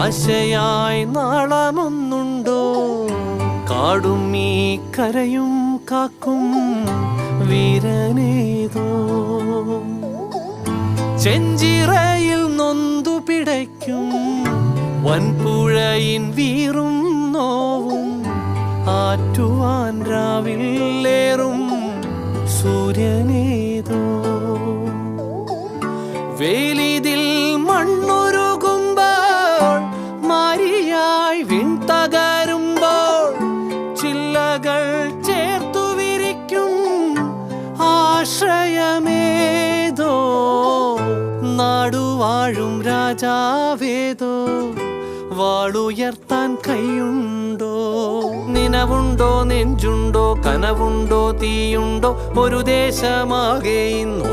ആശയായി നാളമൊന്നുണ്ടോ? കാടും ഈ കരയും കാക്കും വീരനേതോ? ചെഞ്ചിറയിൽ നൊന്തു പിടയ്ക്കും വൻപുഴയിൻ വീറും നോവും ആറ്റുവാൻ രാവിലേറും സൂര്യനേതോ? വേലിതിൽ മണ്ണുരുകുമ്പോൾ നാടുവാഴും വാളുയർത്താൻ കൈയുണ്ടോ? നിനവുണ്ടോ നെഞ്ചുണ്ടോ കനവുണ്ടോ തീയുണ്ടോ? ഒരു ദേശമാകെ ഇന്നു